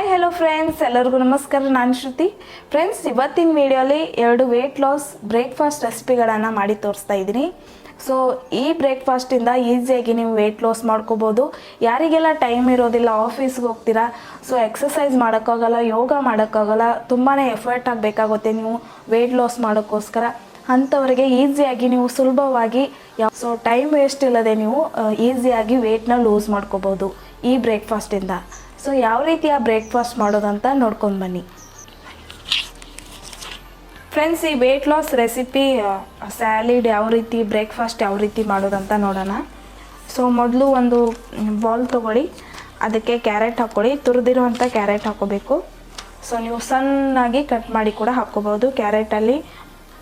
Hi hello friends ಎಲ್ಲರಿಗೂ ನಮಸ್ಕಾರ. ನಾನು ಶ್ರುತಿ. ಫ್ರೆಂಡ್ಸ್ ಇವತ್ತಿನ ವಿಡಿಯೋಲಿ ಎರಡು ವೆಯ್ಟ್ ಲಾಸ್ ಬ್ರೇಕ್ಫಾಸ್ಟ್ ರೆಸಿಪಿಗಳನ್ನು ಮಾಡಿ ತೋರಿಸ್ತಾ ಇದ್ದೀನಿ. ಸೊ ಈ ಬ್ರೇಕ್ಫಾಸ್ಟಿಂದ ಈಸಿಯಾಗಿ ನೀವು ವೆಯ್ಟ್ ಲಾಸ್ ಮಾಡ್ಕೋಬೋದು. ಯಾರಿಗೆಲ್ಲ ಟೈಮ್ ಇರೋದಿಲ್ಲ ಆಫೀಸ್ಗೆ ಹೋಗ್ತೀರಾ ಸೊ ಎಕ್ಸಸೈಸ್ ಮಾಡೋಕ್ಕಾಗಲ್ಲ, ಯೋಗ ಮಾಡೋಕ್ಕಾಗಲ್ಲ ತುಂಬಾ ಎಫರ್ಟ್ ಆಗಬೇಕಾಗುತ್ತೆ ನೀವು ವೆಯ್ಟ್ ಲಾಸ್ ಮಾಡೋಕ್ಕೋಸ್ಕರ. ಅಂಥವರಿಗೆ ಈಸಿಯಾಗಿ ನೀವು ಸುಲಭವಾಗಿ ಯಾವ ಸೊ ಟೈಮ್ ವೇಸ್ಟ್ ಇಲ್ಲದೆ ನೀವು ಈಸಿಯಾಗಿ ವೆಯ್ಟ್ನ ಲೂಸ್ ಮಾಡ್ಕೋಬೋದು ಈ ಬ್ರೇಕ್ಫಾಸ್ಟಿಂದ ಸೊ ಯಾವ ರೀತಿಯ ಬ್ರೇಕ್ಫಾಸ್ಟ್ ಮಾಡೋದಂತ ನೋಡ್ಕೊಂಡು ಬನ್ನಿ. ಫ್ರೆಂಡ್ಸ್ ಈ ವೆಯ್ಟ್ ಲಾಸ್ ರೆಸಿಪಿ ಸ್ಯಾಲಿಡ್ ಯಾವ ರೀತಿ ಬ್ರೇಕ್ಫಾಸ್ಟ್ ಯಾವ ರೀತಿ ಮಾಡೋದಂತ ನೋಡೋಣ. ಸೊ ಮೊದಲು ಒಂದು ಬಾಲ್ ತೊಗೊಳ್ಳಿ. ಅದಕ್ಕೆ ಕ್ಯಾರೆಟ್ ಹಾಕ್ಕೊಳ್ಳಿ. ತುರಿದಿರುವಂಥ ಕ್ಯಾರೆಟ್ ಹಾಕೋಬೇಕು ಸೊ ನೀವು ಸಣ್ಣಾಗಿ ಕಟ್ ಮಾಡಿ ಕೂಡ ಹಾಕ್ಕೋಬೋದು. ಕ್ಯಾರೆಟಲ್ಲಿ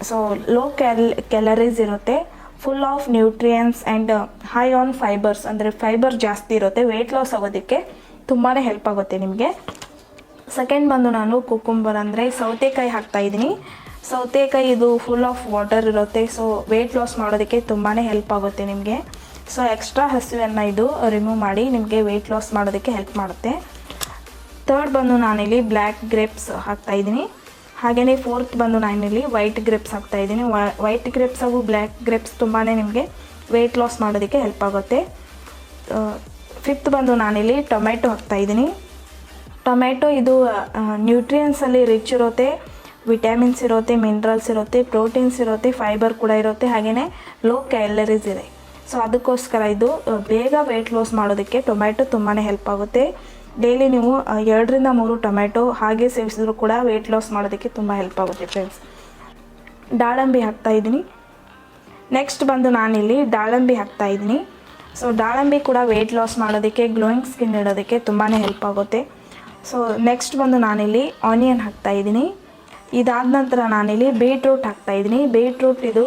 ಸೊ ಲೋ ಕ್ಯಾಲ್ ಕ್ಯಾಲರೀಸ್ ಇರುತ್ತೆ. Full of nutrients and high on fibres ಅಂದರೆ ಫೈಬರ್ ಜಾಸ್ತಿ ಇರುತ್ತೆ. ವೆಯ್ಟ್ ಲಾಸ್ ಆಗೋದಕ್ಕೆ ತುಂಬಾ ಹೆಲ್ಪ್ ಆಗುತ್ತೆ ನಿಮಗೆ. ಸೆಕೆಂಡ್ ಬಂದು ನಾನು ಕುಕುಂಬರ್ ಅಂದರೆ ಸೌತೆಕಾಯಿ ಹಾಕ್ತಾ ಇದ್ದೀನಿ. ಸೌತೆಕಾಯಿ ಇದು ಫುಲ್ ಆಫ್ ವಾಟರ್ ಇರುತ್ತೆ ಸೊ ವೆಯ್ಟ್ ಲಾಸ್ ಮಾಡೋದಕ್ಕೆ ತುಂಬಾ ಹೆಲ್ಪ್ ಆಗುತ್ತೆ ನಿಮಗೆ. ಸೊ ಎಕ್ಸ್ಟ್ರಾ ಹಸಿವನ್ನು ಇದು ರಿಮೂವ್ ಮಾಡಿ ನಿಮಗೆ ವೆಯ್ಟ್ ಲಾಸ್ ಮಾಡೋದಕ್ಕೆ ಹೆಲ್ಪ್ ಮಾಡುತ್ತೆ. ತರ್ಡ್ ಬಂದು ನಾನಿಲ್ಲಿ ಬ್ಲ್ಯಾಕ್ ಗ್ರೇಪ್ಸ್ ಹಾಕ್ತಾ ಇದ್ದೀನಿ. ಹಾಗೆಯೇ ಫೋರ್ತ್ ಬಂದು ನಾನಿಲ್ಲಿ ವೈಟ್ ಗ್ರೇಪ್ಸ್ ಹಾಕ್ತಾ ಇದ್ದೀನಿ. ವೈಟ್ ಗ್ರೇಪ್ಸ್ ಹಾಗೂ ಬ್ಲ್ಯಾಕ್ ಗ್ರೇಪ್ಸ್ ತುಂಬಾ ನಿಮಗೆ ವೆಯ್ಟ್ ಲಾಸ್ ಮಾಡೋದಕ್ಕೆ ಹೆಲ್ಪ್ ಆಗುತ್ತೆ. ಫಿಫ್ತ್ ಬಂದು ನಾನಿಲ್ಲಿ ಟೊಮೆಟೊ ಹಾಕ್ತಾ ಇದ್ದೀನಿ. ಟೊಮೆಟೊ ಇದು ನ್ಯೂಟ್ರಿಯನ್ಸಲ್ಲಿ ರಿಚ್ ಇರುತ್ತೆ ವಿಟಮಿನ್ಸ್ ಇರುತ್ತೆ ಮಿನರಲ್ಸ್ ಇರುತ್ತೆ ಪ್ರೋಟೀನ್ಸ್ ಇರುತ್ತೆ ಫೈಬರ್ ಕೂಡ ಇರುತ್ತೆ ಹಾಗೆಯೇ ಲೋ ಕ್ಯಾಲರೀಸ್ ಇದೆ. ಸೊ ಅದಕ್ಕೋಸ್ಕರ ಇದು ಬೇಗ ವೆಯ್ಟ್ ಲಾಸ್ ಮಾಡೋದಕ್ಕೆ ಟೊಮೆಟೊ ತುಂಬಾ ಹೆಲ್ಪ್ ಆಗುತ್ತೆ. ಡೈಲಿ ನೀವು ಎರಡರಿಂದ ಮೂರು ಟೊಮೆಟೊ ಹಾಗೆ ಸೇವಿಸಿದ್ರು ಕೂಡ ವೆಯ್ಟ್ ಲಾಸ್ ಮಾಡೋದಕ್ಕೆ ತುಂಬ ಹೆಲ್ಪ್ ಆಗುತ್ತೆ ಫ್ರೆಂಡ್ಸ್ ದಾಳಂಬಿ ಹಾಕ್ತಾ ಇದ್ದೀನಿ. ನೆಕ್ಸ್ಟ್ ಬಂದು ನಾನಿಲ್ಲಿ ದಾಳಂಬಿ ಹಾಕ್ತಾ ಇದ್ದೀನಿ. ಸೊ ದಾಳಂಬಿ ಕೂಡ ವೆಯ್ಟ್ ಲಾಸ್ ಮಾಡೋದಕ್ಕೆ ಗ್ಲೋಯಿಂಗ್ ಸ್ಕಿನ್ ಇಡೋದಕ್ಕೆ ತುಂಬಾ ಹೆಲ್ಪ್ ಆಗುತ್ತೆ. ಸೊ ನೆಕ್ಸ್ಟ್ ಬಂದು ನಾನಿಲ್ಲಿ ಆನಿಯನ್ ಹಾಕ್ತಾ ಇದ್ದೀನಿ. ಇದಾದ ನಂತರ ನಾನಿಲ್ಲಿ ಬೀಟ್ರೂಟ್ ಹಾಕ್ತಾ ಇದ್ದೀನಿ. ಬೀಟ್ರೂಟ್ ಇದು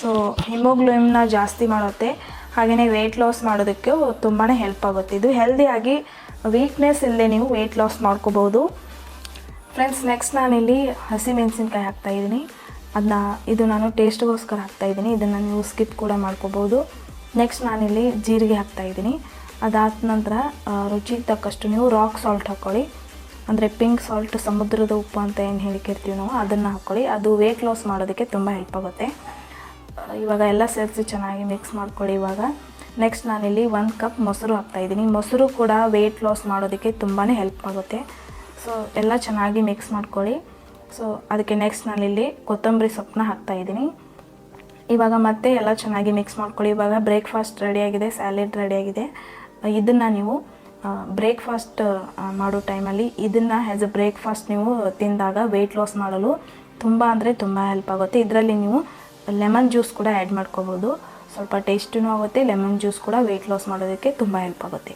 ಸೊ ಹಿಮೋಗ್ಲೋಯಿಮ್ನ ಜಾಸ್ತಿ ಮಾಡುತ್ತೆ. ಹಾಗೆಯೇ ವೆಯ್ಟ್ ಲಾಸ್ ಮಾಡೋದಕ್ಕೆ ತುಂಬಾ ಹೆಲ್ಪ್ ಆಗುತ್ತೆ. ಇದು ಹೆಲ್ದಿಯಾಗಿ ವೀಕ್ನೆಸ್ ಇಲ್ಲದೆ ನೀವು ವೆಯ್ಟ್ ಲಾಸ್ ಮಾಡ್ಕೋಬೋದು. ಫ್ರೆಂಡ್ಸ್ ನೆಕ್ಸ್ಟ್ ನಾನಿಲ್ಲಿ ಹಸಿಮೆಣಸಿನ್ಕಾಯಿ ಹಾಕ್ತಾ ಇದ್ದೀನಿ. ಅದನ್ನ, ಇದು ನಾನು ಟೇಸ್ಟ್ಗೋಸ್ಕರ ಹಾಕ್ತಾ ಇದ್ದೀನಿ. ಇದನ್ನು ನೀವು ಸ್ಕಿಪ್ ಕೂಡ ಮಾಡ್ಕೋಬೋದು. ನೆಕ್ಸ್ಟ್ ನಾನಿಲ್ಲಿ ಜೀರಿಗೆ ಹಾಕ್ತಾ ಇದ್ದೀನಿ. ಅದಾದ ನಂತರ ರುಚಿ ತಕ್ಕಷ್ಟು ನೀವು ರಾಕ್ ಸಾಲ್ಟ್ ಹಾಕ್ಕೊಳ್ಳಿ ಅಂದರೆ ಪಿಂಕ್ ಸಾಲ್ಟ್ ಸಮುದ್ರದ ಉಪ್ಪು ಅಂತ ಏನು ಹೇಳಿಕಿರ್ತೀವಿ ನಾವು, ಅದನ್ನು ಹಾಕ್ಕೊಳ್ಳಿ ಅದು ವೇಟ್ ಲಾಸ್ ಮಾಡೋದಕ್ಕೆ ತುಂಬ ಹೆಲ್ಪ್ ಆಗುತ್ತೆ. ಇವಾಗ ಎಲ್ಲ ಸೇರಿಸಿ ಚೆನ್ನಾಗಿ ಮಿಕ್ಸ್ ಮಾಡ್ಕೊಳ್ಳಿ ಇವಾಗ. ನೆಕ್ಸ್ಟ್ ನಾನಿಲ್ಲಿ ಒಂದು ಕಪ್ ಮೊಸರು ಹಾಕ್ತಾಯಿದ್ದೀನಿ ಮೊಸರು ಕೂಡ ವೇಟ್ ಲಾಸ್ ಮಾಡೋದಕ್ಕೆ ತುಂಬಾ ಹೆಲ್ಪ್ ಆಗುತ್ತೆ. ಸೊ ಎಲ್ಲ ಚೆನ್ನಾಗಿ ಮಿಕ್ಸ್ ಮಾಡ್ಕೊಳ್ಳಿ. ಸೊ ಅದಕ್ಕೆ ನೆಕ್ಸ್ಟ್ ನಾನಿಲ್ಲಿ ಕೊತ್ತಂಬರಿ ಸೊಪ್ಪನ್ನ ಹಾಕ್ತಾಯಿದ್ದೀನಿ ಇವಾಗ ಮತ್ತೆ ಎಲ್ಲ ಚೆನ್ನಾಗಿ ಮಿಕ್ಸ್ ಮಾಡ್ಕೊಳ್ಳಿ. ಇವಾಗ ಬ್ರೇಕ್ಫಾಸ್ಟ್ ರೆಡಿಯಾಗಿದೆ ಸ್ಯಾಲೆಡ್ ರೆಡಿಯಾಗಿದೆ ಇದನ್ನು ನೀವು ಬ್ರೇಕ್ಫಾಸ್ಟ್ ಮಾಡೋ ಟೈಮಲ್ಲಿ ಇದನ್ನು ಆ್ಯಸ್ ಅ ಬ್ರೇಕ್ಫಾಸ್ಟ್ ನೀವು ತಿಂದಾಗ ವೆಯ್ಟ್ ಲಾಸ್ ಮಾಡಲು ತುಂಬ ಅಂದರೆ ತುಂಬ ಹೆಲ್ಪ್ ಆಗುತ್ತೆ. ಇದರಲ್ಲಿ ನೀವು ಲೆಮನ್ ಜ್ಯೂಸ್ ಕೂಡ ಆ್ಯಡ್ ಮಾಡ್ಕೋಬೋದು. ಸ್ವಲ್ಪ ಟೇಸ್ಟೂ ಆಗುತ್ತೆ ಲೆಮನ್ ಜ್ಯೂಸ್ ಕೂಡ ವೆಯ್ಟ್ ಲಾಸ್ ಮಾಡೋದಕ್ಕೆ ತುಂಬ ಹೆಲ್ಪ್ ಆಗುತ್ತೆ.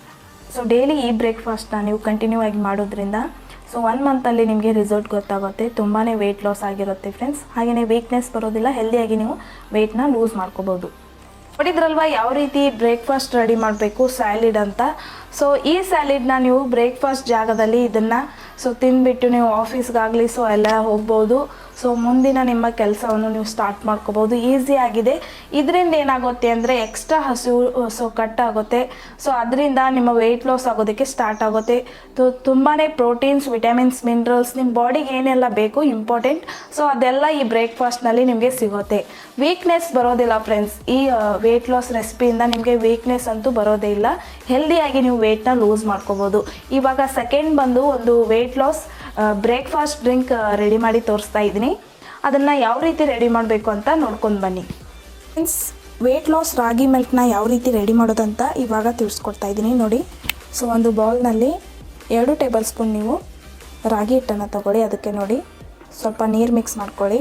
ಸೊ ಡೈಲಿ ಈ ಬ್ರೇಕ್ಫಾಸ್ಟ್ನ ನೀವು ಕಂಟಿನ್ಯೂ ಆಗಿ ಮಾಡೋದ್ರಿಂದ ಸೊ ಒನ್ ಮಂತಲ್ಲಿ ನಿಮಗೆ ರಿಸಲ್ಟ್ ಗೊತ್ತಾಗುತ್ತೆ. ತುಂಬಾ ವೆಯ್ಟ್ ಲಾಸ್ ಆಗಿರುತ್ತೆ ಫ್ರೆಂಡ್ಸ್ ಹಾಗೆಯೇ ವೀಕ್ನೆಸ್ ಬರೋದಿಲ್ಲ. ಹೆಲ್ದಿಯಾಗಿ ನೀವು ವೆಯ್ಟ್ನ ಲೂಸ್ ಮಾಡ್ಕೋಬೋದು. ನೋಡಿದ್ರಲ್ವಾ ಯಾವ ರೀತಿ ಬ್ರೇಕ್ಫಾಸ್ಟ್ ರೆಡಿ ಮಾಡಬೇಕು ಸ್ಯಾಲಿಡ್ ಅಂತ? ಸೊ ಈ ಸ್ಯಾಲಿಡ್ನ ನೀವು ಬ್ರೇಕ್ಫಾಸ್ಟ್ ಜಾಗದಲ್ಲಿ ಇದನ್ನು ಸೊ ತಿಂದುಬಿಟ್ಟು ನೀವು ಆಫೀಸ್ಗಾಗಲಿ ಸೊ ಎಲ್ಲ ಹೋಗ್ಬೋದು. ಸೊ ಮುಂದಿನ ನಿಮ್ಮ ಕೆಲಸವನ್ನು ನೀವು ಸ್ಟಾರ್ಟ್ ಮಾಡ್ಕೋಬೋದು ಈಸಿ ಆಗಿದೆ. ಇದರಿಂದ ಏನಾಗುತ್ತೆ ಅಂದರೆ ಎಕ್ಸ್ಟ್ರಾ ಹಸು ಸೊ ಕಟ್ ಆಗುತ್ತೆ ಸೊ ಅದರಿಂದ ನಿಮ್ಮ ವೆಯ್ಟ್ ಲಾಸ್ ಆಗೋದಕ್ಕೆ ಸ್ಟಾರ್ಟ್ ಆಗುತ್ತೆ. ತುಂಬಾ ಪ್ರೋಟೀನ್ಸ್ ವಿಟಮಿನ್ಸ್ ಮಿನರಲ್ಸ್ ನಿಮ್ಮ ಬಾಡಿಗೆ ಏನೆಲ್ಲ ಬೇಕು ಇಂಪಾರ್ಟೆಂಟ್ ಸೊ ಅದೆಲ್ಲ ಈ ಬ್ರೇಕ್ಫಾಸ್ಟ್ನಲ್ಲಿ ನಿಮಗೆ ಸಿಗುತ್ತೆ. ವೀಕ್ನೆಸ್ ಬರೋದಿಲ್ಲ ಫ್ರೆಂಡ್ಸ್ ಈ ವೆಯ್ಟ್ ಲಾಸ್ ರೆಸಿಪಿಯಿಂದ ನಿಮಗೆ ವೀಕ್ನೆಸ್ ಅಂತೂ ಬರೋದೇ ಇಲ್ಲ. ಹೆಲ್ದಿಯಾಗಿ ನೀವು ವೆಯ್ಟ್ನ ಲೂಸ್ ಮಾಡ್ಕೋಬೋದು ಇವಾಗ ಸೆಕೆಂಡ್ ಬಂದು ಒಂದು weight loss breakfast drink ready ಮಾಡಿ ತೋರಿಸ್ತಾ ಇದ್ದೀನಿ. ಅದನ್ನು ಯಾವ ರೀತಿ ರೆಡಿ ಮಾಡಬೇಕು ಅಂತ ನೋಡ್ಕೊಂಡು ಬನ್ನಿ. ಮೀನ್ಸ್ ವೆಯ್ಟ್ ಲಾಸ್ ರಾಗಿ ಮಿಲ್ಕ್ನ ಯಾವ ರೀತಿ ರೆಡಿ ಮಾಡೋದಂತ ಇವಾಗ ತಿಳಿಸ್ಕೊಡ್ತಾ ಇದ್ದೀನಿ ನೋಡಿ. ಸೊ ಒಂದು ಬೌಲ್ನಲ್ಲಿ ಎರಡು ಟೇಬಲ್ ಸ್ಪೂನ್ ನೀವು ರಾಗಿ ಹಿಟ್ಟನ್ನು ತಗೊಳ್ಳಿ ಅದಕ್ಕೆ ನೋಡಿ. ಸ್ವಲ್ಪ ನೀರು ಮಿಕ್ಸ್ ಮಾಡ್ಕೊಳ್ಳಿ.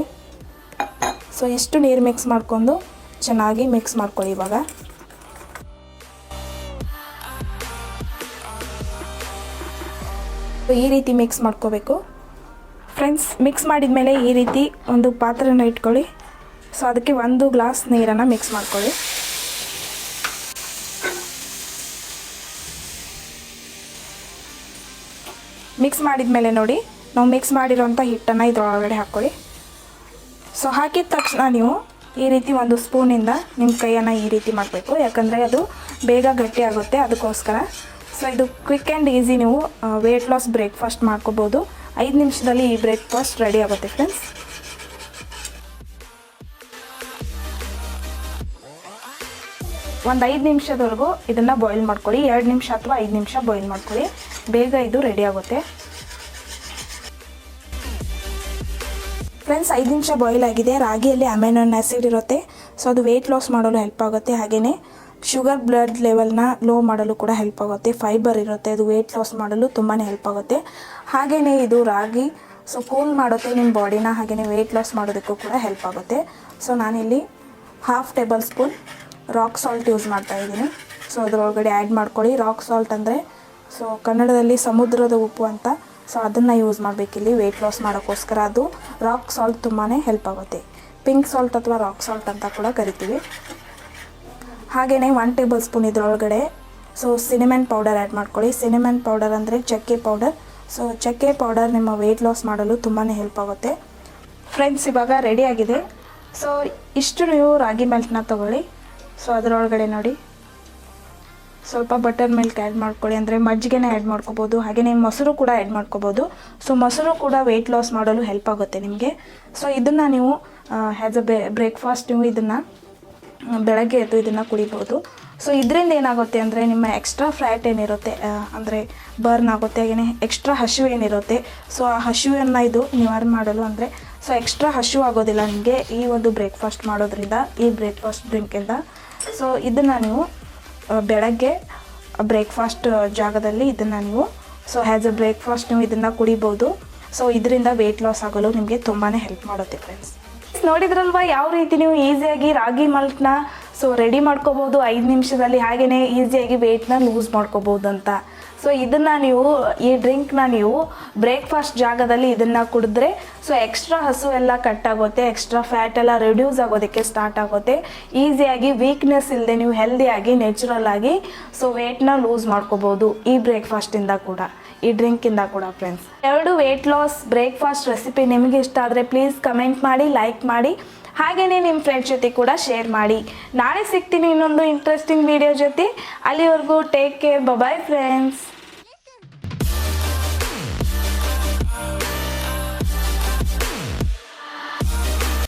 ಸೊ ಎಷ್ಟು ನೀರು ಮಿಕ್ಸ್ ಮಾಡ್ಕೊಂಡು ಚೆನ್ನಾಗಿ ಮಿಕ್ಸ್ ಮಾಡ್ಕೊಳ್ಳಿ ಇವಾಗ. ಈ ರೀತಿ ಮಿಕ್ಸ್ ಮಾಡ್ಕೋಬೇಕು. ಫ್ರೆಂಡ್ಸ್ ಮಿಕ್ಸ್ ಮಾಡಿದ ಮೇಲೆ ಈ ರೀತಿ ಒಂದು ಪಾತ್ರೆನ ಇಟ್ಕೊಳ್ಳಿ. ಸೊ ಅದಕ್ಕೆ ಒಂದು ಗ್ಲಾಸ್ ನೀರನ್ನು ಮಿಕ್ಸ್ ಮಾಡ್ಕೊಳ್ಳಿ. ಮಿಕ್ಸ್ ಮಾಡಿದ ಮೇಲೆ ನೋಡಿ, ನಾವು ಮಿಕ್ಸ್ ಮಾಡಿರೋಂಥ ಹಿಟ್ಟನ್ನು ಇದರೊಳಗಡೆ ಹಾಕ್ಕೊಳ್ಳಿ. ಸೊ ಹಾಕಿದ ತಕ್ಷಣ ನೀವು ಈ ರೀತಿ ಒಂದು ಸ್ಪೂನಿಂದ ನಿಮ್ಮ ಕೈಯನ್ನು ಈ ರೀತಿ ಮಾಡಬೇಕು. ಯಾಕಂದರೆ ಅದು ಬೇಗ ಗಟ್ಟಿ ಆಗುತ್ತೆ ಅದಕ್ಕೋಸ್ಕರ. ಸೊ ಇದು ಕ್ವಿಕ್ ಆ್ಯಂಡ್ ಈಸಿ ನೀವು ವೆಯ್ಟ್ ಲಾಸ್ ಬ್ರೇಕ್ಫಾಸ್ಟ್ ಮಾಡ್ಕೋಬೋದು. ಐದು ನಿಮಿಷದಲ್ಲಿ ಈ ಬ್ರೇಕ್ಫಾಸ್ಟ್ ರೆಡಿ ಆಗುತ್ತೆ ಫ್ರೆಂಡ್ಸ್ ಒಂದು ಐದು ನಿಮಿಷದವರೆಗೂ ಇದನ್ನು ಬಾಯ್ಲ್ ಮಾಡ್ಕೊಳ್ಳಿ. ಎರಡು ನಿಮಿಷ ಅಥವಾ ಐದು ನಿಮಿಷ ಬಾಯ್ಲ್ ಮಾಡ್ಕೊಳ್ಳಿ. ಬೇಗ ಇದು ರೆಡಿ ಆಗುತ್ತೆ. ಫ್ರೆಂಡ್ಸ್ ಐದು ನಿಮಿಷ ಬಾಯ್ಲ್ ಆಗಿದೆ. ರಾಗಿಯಲ್ಲಿ ಅಮೆನೋನ್ ಆ್ಯಸಿಡ್ ಇರುತ್ತೆ. ಸೊ ಅದು ವೆಯ್ಟ್ ಲಾಸ್ ಮಾಡಲು ಹೆಲ್ಪ್ ಆಗುತ್ತೆ. ಹಾಗೆಯೇ ಶುಗರ್ ಬ್ಲಡ್ ಲೆವೆಲ್ನ ಲೋ ಮಾಡಲು ಕೂಡ ಹೆಲ್ಪ್ ಆಗುತ್ತೆ. ಫೈಬರ್ ಇರುತ್ತೆ, ಅದು ವೆಯ್ಟ್ ಲಾಸ್ ಮಾಡಲು ತುಂಬಾ ಹೆಲ್ಪ್ ಆಗುತ್ತೆ. ಹಾಗೆಯೇ ಇದು ರಾಗಿ ಸೊ ಕೂಲ್ ಮಾಡುತ್ತೆ ನಿಮ್ಮ ಬಾಡಿನ ಹಾಗೆಯೇ ವೆಯ್ಟ್ ಲಾಸ್ ಮಾಡೋದಕ್ಕೂ ಕೂಡ ಹೆಲ್ಪ್ ಆಗುತ್ತೆ. ಸೊ ನಾನಿಲ್ಲಿ half table spoon rock salt use ಮಾಡ್ತಾ ಇದ್ದೀನಿ. ಸೊ ಅದರೊಳಗಡೆ ಆ್ಯಡ್ ಮಾಡ್ಕೊಳ್ಳಿ. ರಾಕ್ ಸಾಲ್ಟ್ ಅಂದರೆ ಸೊ ಕನ್ನಡದಲ್ಲಿ ಸಮುದ್ರದ ಉಪ್ಪು ಅಂತ ಸೊ ಅದನ್ನು ಯೂಸ್ ಮಾಡಬೇಕಿಲ್ಲಿ ವೆಯ್ಟ್ ಲಾಸ್ ಮಾಡೋಕ್ಕೋಸ್ಕರ. ಅದು ರಾಕ್ ಸಾಲ್ಟ್ ತುಂಬಾ ಹೆಲ್ಪ್ ಆಗುತ್ತೆ. ಪಿಂಕ್ ಸಾಲ್ಟ್ ಅಥವಾ ರಾಕ್ ಸಾಲ್ಟ್ ಅಂತ ಕೂಡ ಕರಿತೀವಿ. ಹಾಗೆಯೇ ಒನ್ ಟೇಬಲ್ ಸ್ಪೂನ್ ಇದರೊಳಗಡೆ. ಸೊ ಸಿನಿಮನ್ ಪೌಡರ್ ಆ್ಯಡ್ ಮಾಡ್ಕೊಳ್ಳಿ. ಸಿನಿಮನ್ ಪೌಡರ್ ಅಂದರೆ ಚಕ್ಕೆ ಪೌಡರ್ ಸೊ ಚಕ್ಕೆ ಪೌಡರ್ ನಿಮ್ಮ ವೆಯ್ಟ್ ಲಾಸ್ ಮಾಡಲು ತುಂಬಾ ಹೆಲ್ಪ್ ಆಗುತ್ತೆ. ಫ್ರೆಂಡ್ಸ್ ಇವಾಗ ರೆಡಿ ಆಗಿದೆ. ಸೊ ಇಷ್ಟು ನೀವು ರಾಗಿ ಮೆಲ್ಟ್ನ ತೊಗೊಳ್ಳಿ. ಸೊ ಅದರೊಳಗಡೆ ನೋಡಿ. ಸ್ವಲ್ಪ ಬಟರ್ ಮಿಲ್ಕ್ ಆ್ಯಡ್ ಮಾಡ್ಕೊಳ್ಳಿ. ಅಂದರೆ ಮಜ್ಜಿಗೆನೇ ಆ್ಯಡ್ ಮಾಡ್ಕೋಬೋದು. ಹಾಗೆಯೇ ಮೊಸರು ಕೂಡ ಆ್ಯಡ್ ಮಾಡ್ಕೋಬೋದು. ಸೊ ಮೊಸರು ಕೂಡ ವೆಯ್ಟ್ ಲಾಸ್ ಮಾಡಲು ಹೆಲ್ಪ್ ಆಗುತ್ತೆ ನಿಮಗೆ. ಸೊ ಇದನ್ನು ನೀವು ಆ್ಯಸ್ ಅ ಬ್ರೇಕ್ಫಾಸ್ಟ್ ನೀವು ಇದನ್ನು ಬೆಳಗ್ಗೆ ಎದ್ದು ಇದನ್ನು ಕುಡಿಬೋದು. ಸೊ ಇದರಿಂದ ಏನಾಗುತ್ತೆ ಅಂದರೆ ನಿಮ್ಮ ಎಕ್ಸ್ಟ್ರಾ ಫ್ಯಾಟ್ ಏನಿರುತ್ತೆ ಅಂದರೆ ಬರ್ನ್ ಆಗುತ್ತೆ ಹಾಗೆಯೇ ಎಕ್ಸ್ಟ್ರಾ ಹಸಿವು ಏನಿರುತ್ತೆ. ಸೊ ಆ ಹಸಿವನ್ನು ಇದು ನಿವಾರಣೆ ಮಾಡಲು ಅಂದರೆ ಸೊ ಎಕ್ಸ್ಟ್ರಾ ಹಸಿವು ಆಗೋದಿಲ್ಲ ನಿಮಗೆ ಈ ಒಂದು ಬ್ರೇಕ್ಫಾಸ್ಟ್ ಮಾಡೋದ್ರಿಂದ, ಈ ಬ್ರೇಕ್ಫಾಸ್ಟ್ ಡ್ರಿಂಕಿಂದ ಸೊ ಇದನ್ನು ನೀವು ಬೆಳಗ್ಗೆ ಬ್ರೇಕ್ಫಾಸ್ಟ್ ಜಾಗದಲ್ಲಿ ಇದನ್ನು ನೀವು ಸೊ ಆ್ಯಸ್ ಅ ಬ್ರೇಕ್ಫಾಸ್ಟ್ ನೀವು ಇದನ್ನು ಕುಡಿಬೋದು. ಸೊ ಇದರಿಂದ ವೆಯ್ಟ್ ಲಾಸ್ ಆಗಲು ನಿಮಗೆ ತುಂಬಾ ಹೆಲ್ಪ್ ಮಾಡುತ್ತೆ ಫ್ರೆಂಡ್ಸ್ ನೋಡಿದ್ರಲ್ವಾ, ಯಾವ ರೀತಿ ನೀವು ಈಸಿಯಾಗಿ ರಾಗಿ ಮಲ್ಟ್ನ, ಸೊ ರೆಡಿ ಮಾಡ್ಕೋಬೋದು, ಐದು ನಿಮಿಷದಲ್ಲಿ ಹಾಗೆಯೇ ಈಸಿಯಾಗಿ ವೆಯ್ಟ್ನ ಲೂಸ್ ಮಾಡ್ಕೋಬೋದು ಅಂತ. ಸೊ ಇದನ್ನು ನೀವು, ಈ ಡ್ರಿಂಕ್ನ ನೀವು ಬ್ರೇಕ್ಫಾಸ್ಟ್ ಜಾಗದಲ್ಲಿ ಇದನ್ನು ಕುಡಿದ್ರೆ ಸೊ ಎಕ್ಸ್ಟ್ರಾ ಹಸು ಎಲ್ಲ ಕಟ್ ಆಗುತ್ತೆ ಎಕ್ಸ್ಟ್ರಾ ಫ್ಯಾಟ್ ಎಲ್ಲ ರಿಡ್ಯೂಸ್ ಆಗೋದಕ್ಕೆ ಸ್ಟಾರ್ಟ್ ಆಗುತ್ತೆ. ಈಸಿಯಾಗಿ ವೀಕ್ನೆಸ್ ಇಲ್ಲದೆ ನೀವು ಹೆಲ್ದಿಯಾಗಿ ನ್ಯಾಚುರಲ್ ಆಗಿ ಸೊ ವೆಯ್ಟ್ನ ಲೂಸ್ ಮಾಡ್ಕೋಬೋದು ಈ ಬ್ರೇಕ್ಫಾಸ್ಟಿಂದ ಕೂಡ. ಈ ಡ್ರಿಂಕಿಂದ ಕೂಡ ಫ್ರೆಂಡ್ಸ್ ಎರಡು ವೆಯ್ಟ್ ಲಾಸ್ ಬ್ರೇಕ್ಫಾಸ್ಟ್ ರೆಸಿಪಿ ನಿಮಗೆ ಇಷ್ಟ ಆದರೆ ಪ್ಲೀಸ್ ಕಮೆಂಟ್ ಮಾಡಿ ಲೈಕ್ ಮಾಡಿ. ಹಾಗೆಯೇ ನಿಮ್ಮ ಫ್ರೆಂಡ್ಸ್ ಜೊತೆ ಕೂಡ ಶೇರ್ ಮಾಡಿ. ನಾಳೆ ಸಿಗ್ತೀನಿ ಇನ್ನೊಂದು ಇಂಟ್ರೆಸ್ಟಿಂಗ್ ವಿಡಿಯೋ ಜೊತೆ. ಅಲ್ಲಿವರೆಗೂ ಟೇಕ್ ಕೇರ್ ಬಾಯ್ ಫ್ರೆಂಡ್ಸ್